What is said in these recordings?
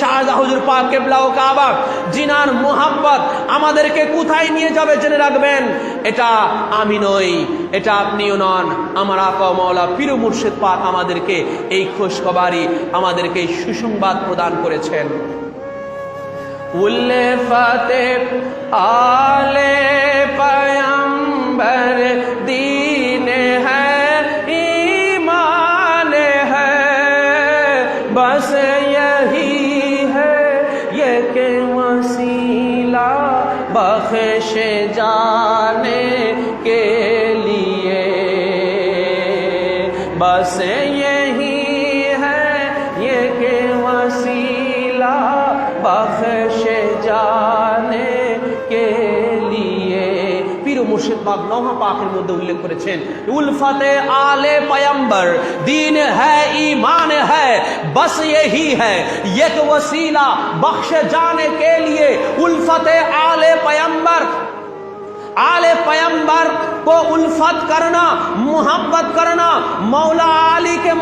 শাহজাহ জিনার আমাদেরকে কোথায় নিয়ে যাবে জেনে রাখবেন? এটা আমি নই, এটা আপনিও নন। আমার আকা মৌলা মুর্শিদ পাক আমাদেরকে এই খুশখবরি, আমাদেরকে সুসংবাদ প্রদান করেছেন। উল্লে ফাতে আলে दीन بخش جانے کے لیے۔ بس یہی ہے یہ کہ وسیلہ بخش جانے পীর মুর্শিদ পাক নৌহা পাকের মধ্যে উল্লেখ করেছেন উলফতে আলে পয়ম্বর দিন হ্যায় ईमान है बस यही है एक वसीला बख्श जाने के लिए उल्फत आले पयंबर आले पैम्बर को उल्फत करना मोहब्बत करना मौला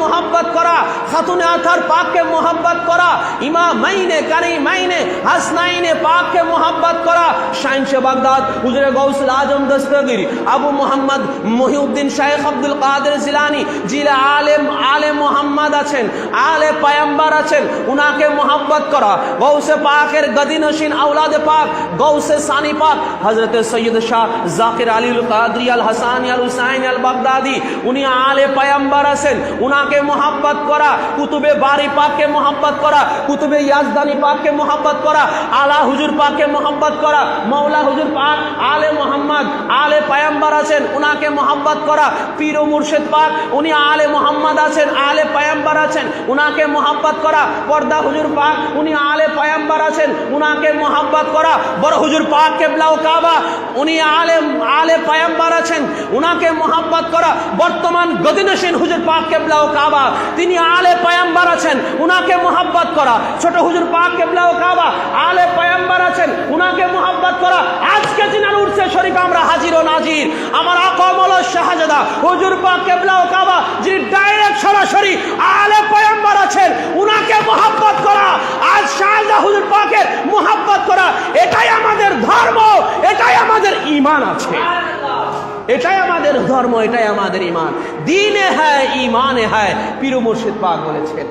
মোহাব্বত করা, খাতুনে আথার পাককে মোহাব্বত করা ইমা মাইনে কারি মাইনে হাসনাইনে পাককে মোহাব্বত করা। শাহিনশে বাগদাদ, হুজরে গৌসুল আজম দস্তগির, আবু মোহাম্মদ মহিউদ্দিন শাহেখ আব্দুল কাদের জিলানি, জিলা আলেম, আলে মোহাম্মদ আছেন, আলে পায়াম্বার আছেন, উনাকে মোহাব্বত করা। গৌসে পাকের গদিনসীন আউলাদে পাক গৌসে সানি পাক হজরতে সৈয়দ শাহ জাকির আলী আল কাদরি আল হাসানি আল হুসাইন আল বাগদাদি, উনি আলে পায়াম্বার আছেন, উনাকে মোহাব্বত করা, কুতুবে বারি পাককে মোহাব্বত করা, কুতুবে ইয়াজদানি পাককে মোহাব্বত করা, আলা হুজুর পাককে মোহাব্বত করা, মৌলা হুজুর পাক, আলে মোহাম্মদ, আলে পায়াম্বার আছেন, উনাকে মোহাব্বত করা, পীর মুর্শেদ পাক, উনি আলে মোহাম্মদ আছেন, আলে পায়াম্বার আছেন, উনাকে মোহাব্বত করা, পর্দা হুজুর পাক, উনি আলে পায়াম্বার আছেন, উনাকে মোহাব্বত করা, বড় হুজুর পাক কেবলা ও কাবা, উনি আলে আলে পায়াম্বার আছেন, উনাকে মোহাব্বত করা, বর্তমান গদিনসীন হুজুর পাক কেবলা ও কাবা, তিনি আলে পায়াম্বার আছেন, উনাকে মোহাব্বত করা। ছোট হুজুর পাক কেবলা ও কাবা, আলে পায়াম্বার আছেন, উনাকে মোহাব্বত করা। আজকে জিনার উঠছে শরীফ আমরা হাজির ও নাজির। আমার আকমল শাহজাদা, হুজুর পাক কেবলা ও কাবা, যিনি ডাইরেক্ট সরাসরি আলে পায়াম্বার আছেন, উনাকে মোহাব্বত করা। আজ শাহজাদা হুজুর পাকের মোহাব্বত করা, এটাই আমাদের ধর্ম, এটাই আমাদের ইমান আছে। এটাই আমাদের ধর্ম, এটাই আমাদের ইমান দিনে হ্যায় ইমানে হ্যায় পীর মুর্শিদ পাক বলেছেন।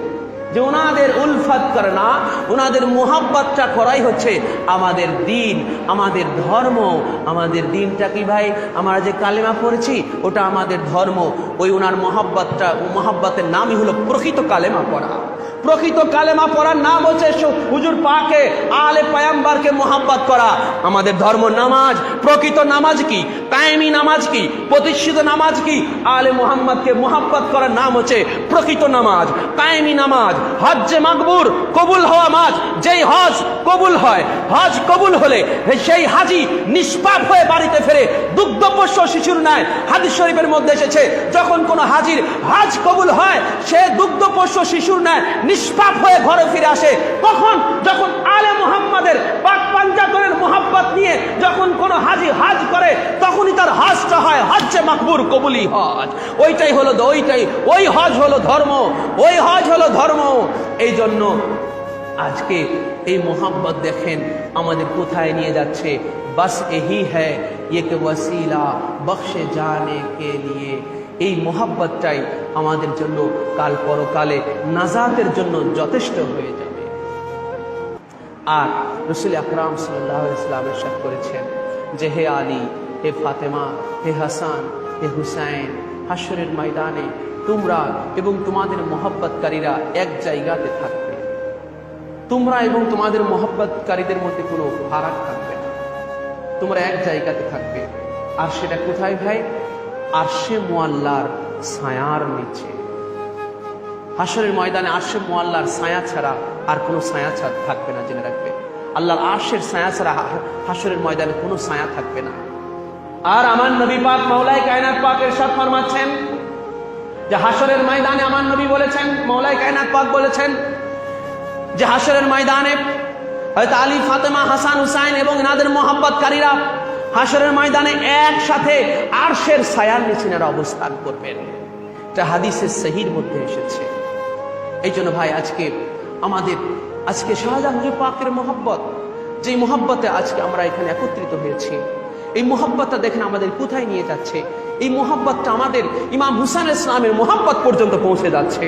যে ওনাদের উলফাত করে না, ওনাদের মোহাব্বতটা করাই হচ্ছে আমাদের দিন, আমাদের ধর্ম। আমাদের দিনটা কি ভাই? আমরা যে কালেমা পড়েছি, ওটা আমাদের ধর্ম। ওই ওনার মোহাব্বতটা, মোহাব্বতের নামই হলো প্রকৃত কালেমা পড়া। প্রকৃত কালেমা পড়ার নাম হচ্ছে হুজুর পাকে আলে পায়াম্বারকে মোহাব্বত করা। আমাদের ধর্ম নামাজ, প্রকৃত নামাজ কি? কায়েমি নামাজ কি? প্রতিষ্ঠিত নামাজ কি? আলে মোহাম্মদকে মোহাব্বত করার নাম হচ্ছে প্রকৃত নামাজ কায়েমি নামাজ, হজ্জে মাকবুর কবুল হওয়া মাজ যেই হজ কবুল হয়, হজ কবুল হলে সেই হাজি নিষ্পাপ হয়ে বাড়িতে ফেরে দুগ্ধপোষ্য শিশুর ন্যায় হাদিস শরীফের মধ্যে এসেছে, যখন কোনো হাজির হজ কবুল হয়, সে দুগ্ধপোষ্য শিশুর ন্যায় নিষ্পাপ হয়ে ঘরে ফিরে আসে কখন যখন আলে মোহাম্মদের পাক পাঞ্জাতনের মোহাব্বত নিয়ে যখন কোনো হাজি হাজ করে তখনই তার হজটা হয় হজ্জে মাকবুর কবুলি হজ ওইটাই হলো ওইটাই ওই হজ হলো ধর্ম ওই হজ হলো ধর্ম এই জন্য আজকে এই মোহাম্মত দেখেন আমাদের কোথায় নিয়ে যাচ্ছে বাস এহি হ্যায় ये कि वसीला बख्शे जाने के लिए এই মোহাব্বতটাই আমাদের জন্য কাল পরকালে নাজাতের জন্য যথেষ্ট হয়ে যাবে। আর রসুল আকরাম সাল্লাহ ইসলাম এরশাদ করেছেন যে, হে আলী, হে ফাতেমা, হে হাসান, হে হুসাইন হাসরের ময়দানে তোমরা এবং তোমাদের মোহাব্বতকারীরা এক জায়গাতে থাকবে। তোমরা এবং তোমাদের মোহাব্বতকারীদের মধ্যে কোনো ফারাক থাকবে না। তোমরা এক জায়গাতে থাকবে। আর সেটা কোথায় ভাই? আরশে মোয়াল্লার ছায়ার নিচে। হাসরের ময়দানে আরশে মোয়াল্লার ছায়া ছাড়া আর কোনো ছায়া ছাড়া থাকবে না জেনে রাখবে। আল্লাহর আরশের ছায়া ছাড়া হাসরের ময়দানে কোনো ছায়া থাকবে না। আর আমার নবী পাক মৌলাই কায়নাত পাকের সাথ ফরমাচ্ছেন যে হাসরের ময়দানে আমার নবী বলেছেন মৌলাই কায়নাত পাক বলেছেন যে হাসরের ময়দানে হয়তো আলী ফাতেমা, হাসান, হুসাইন এবং এনাদের মোহাব্বতকারীরা হাসরের ময়দানে একসাথে আরশের ছায়ার নিচে অবস্থান করবেন। এটা হাদিসের সহির মধ্যে এসেছে। এই জন্য ভাই, আজকে আমাদের, আজকে শাহজাহান পাকের মোহাব্বত যে মোহাব্বতে আজকে আমরা এখানে একত্রিত হয়েছি এই মোহাব্বতটা দেখেন আমাদের কোথায় নিয়ে যাচ্ছে? এই মোহাব্বতটা আমাদের ইমাম হুসান ইসলামের মোহাব্বত পর্যন্ত পৌঁছে যাচ্ছে।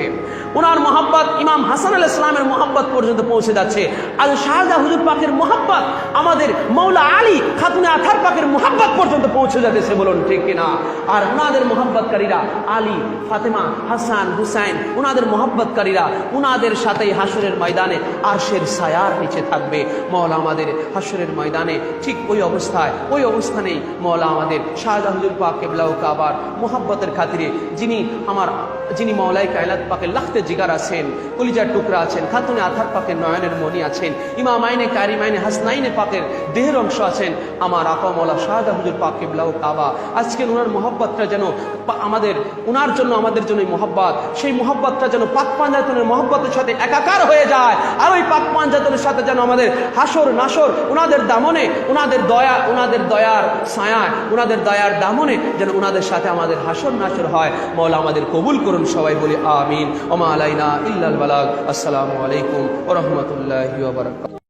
ওনার মোহাব্বত ইমাম হাসান আল ইসলামের মোহাব্বত পর্যন্ত পৌঁছে যাচ্ছে। আর শাহজাহ হুজুর পাকের মোহাব্বত আমাদের মৌলা আলী খাতুনে আথার পাকের মোহাব্বত পর্যন্ত পৌঁছে যাচ্ছে বলুন ঠিক কিনা? আর ওনাদের মোহাব্বতকারীরা আলী, ফাতেমা, হাসান, হুসাইন, ওনাদের মোহাব্বতকারীরা ওনাদের সাথেই হাসরের ময়দানে আরশের সায়ার নিচে থাকবে। মৌলা আমাদের হাসরের ময়দানে ঠিক ওই অবস্থায়, ওই অবস্থানেই মৌলা আমাদের শাহজাহানুল পাক পাক কেবলাউ কাবার মোহাব্বতের খাতিরে যিনি আমার যিনি মৌলাই কায়লাত পাকের লাখতে জিগার আছেন, কলিজার টুকরা আছেন, খাতুনে আধার পাকের নয়নের মণি আছেন, ইমাম আইনে কারিমাইনে হাসনাইনে পাকের দেহের অংশ আছেন, আমার আপা মৌলা শাহাদা হুজুর পাক কেবলাউ কাবা। আজকে ওনার মোহাব্বতটা যেন আমাদের ওনার জন্য আমাদের জন্য মোহাব্বত, সেই মোহাব্বতটা যেন পাক পাঞ্জাতনের মোহাব্বতের সাথে একাকার হয়ে যায়, আর ওই পাক পাঞ্জাতনের সাথে যেন আমাদের হাসর নাসর ওনাদের দামনে ওনাদের দয়া ওনাদের দয়ার ছায়ায় ওনাদের দয়ার দামনে যেন ওনাদের সাথে আমাদের হাসর নাসর হয়। মৌলা আমাদের কবুল করুন সবাই বলি আমিন। ওমা আলাইনা ইল্লাল বালাগ। আসসালামু আলাইকুম ও বারাকাতুহু।